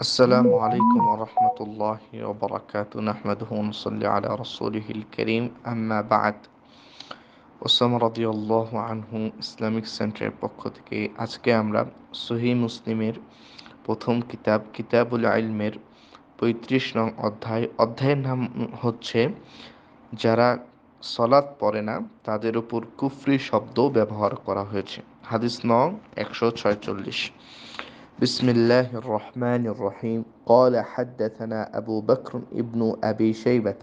السلام عليكم ورحمة الله وبركاته نحمده ونصلي على رسوله الكريم أما بعد Osama রাদি আল্লাহ আনহু Islamic সেন্টারের পক্ষ থেকে আজকে আমরা সহি মুসলিমের প্রথম কিতাব কিতাবুল আইলমের পঁয়ত্রিশ নং অধ্যায় অধ্যায়ের নাম হচ্ছে যারা সলাৎ পড়ে না তাদের উপর কুফরি শব্দ ব্যবহার করা হয়েছে হাদিস নং একশো ছয়চল্লিশ بسم الله الرحمن الرحيم قال حدثنا أبو بكر ابن أبي شيبة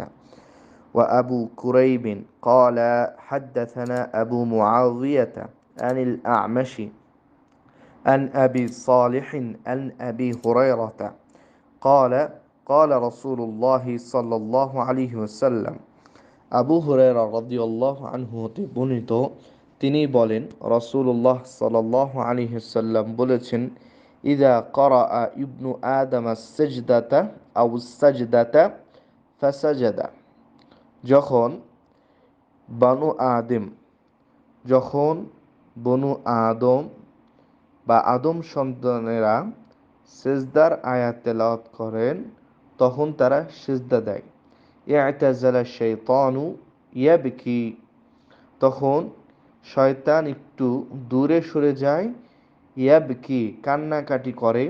وأبو كريب قال حدثنا أبو معاوية عن الأعمش عن أبي صالح عن أبي هريرة قال قال رسول الله صلى الله عليه وسلم আবু হুরেরা রদিউল্লাহ আনহু হতে বর্ণিত তিনি বলেন রসুল্লাহ সাল্লাহ আলী সাল্লাম বলেছেন ইদা করা ইবনু আদম সেজদাতা আউ সাজদাতা ফাসাজাদা যখন বানু আদম, যখন বনু আদম বা আদম সন্তানেরা সেজদার আয়াত তেলাওয়াত করেন, তখন তারা সেজদা দেয়। ইয়াতাজালা শৈতানু ইয়াবকি। তখন শয়তান একটু দূরে সরে যায় ইয়াবকি, কান্নাকাটি করে।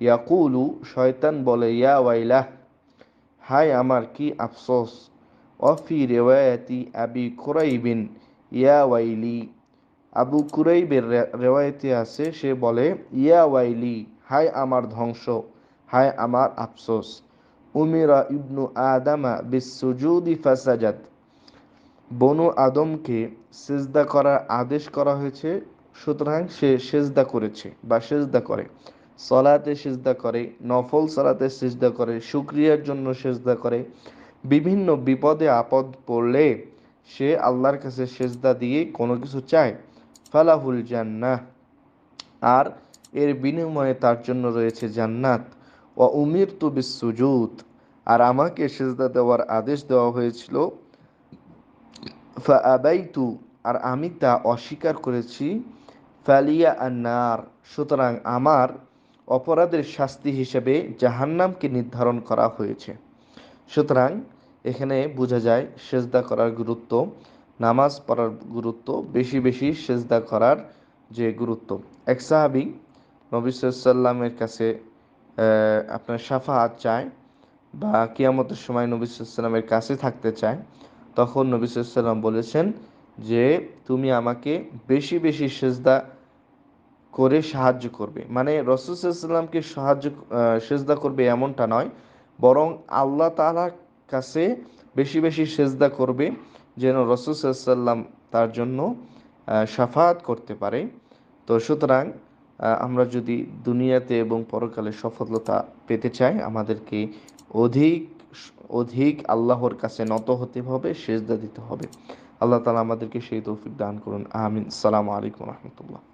ইয়াকুলু, শয়তান বলে, ইয়া ওয়াইলাহ হাই আমার কি আফসোস। অফি রেওয়ায়াতি আবি কুরাইবিন, ইয়া ওয়াইলি। আবু কুরাইবের রেওয়ায়তে আছে, সে বলে, ইয়া ওয়াইলি হাই আমার ধ্বংস হাই আমার আফসোস। উমিরা ইবনু আদামা বিশ্বজুদি ফাসাজাদ বনু আদমকে সিজদা করার আদেশ করা হয়েছে সুতরাং সে সেজদা করেছে বা সেজদা করে। সলাতে সেজদা করে, নফল সলাতে সেজদা করে শুক্রিয়ার জন্য সেজদা করে। বিভিন্ন বিপদে আপদ পড়লে সে আল্লাহর কাছে সেজদা দিয়ে কোনো কিছু চায়। ফালাহুল জান্নাহ। আর এর বিনিময়ে তার জন্য রয়েছে জান্নাত। ও উমির তু বিশ্বজুত আর আমাকে সেজদা দেওয়ার আদেশ দেওয়া হয়েছিল। ফা আবাইতু। আর আমি তা অস্বীকার করেছি। ফালিয়া আন্নার। সুতরাং আমার অপরাধের শাস্তি হিসেবে জাহান্নামকে নির্ধারণ করা হয়েছে। সুতরাং এখানে বোঝা যায় সেজদা করার গুরুত্ব, নামাজ পড়ার গুরুত্ব, বেশি বেশি সেজদা করার যে গুরুত্ব। এক সাহাবি নবী সাল্লামের কাছে আপনার সাফাহাত চায় বা কিয়ামতের সময় নবী সাল্লামের কাছে থাকতে চায়। তখন নবী সাল্লাম বলেছেন যে তুমি আমাকে বেশি বেশি সেজদা করে সাহায্য করবে। মানে রসুলামকে সাহায্য সেজদা করবে এমনটা নয়। বরং আল্লাহ তালার কাছে বেশি বেশি সেজদা করবে যেন রসুসাল্লাম তার জন্য সাফাত করতে পারে। তো সুতরাং আমরা যদি দুনিয়াতে এবং পরকালে সফলতা পেতে চাই, আমাদেরকে অধিক অধিক আল্লাহর কাছে নত হতে হবে, সেজদা দিতে হবে। আল্লাহ তালা আমাদেরকে সেই তৌফিক দান করুন। আমিন। সালামু আলাইকুম রহমতুল্লাহ।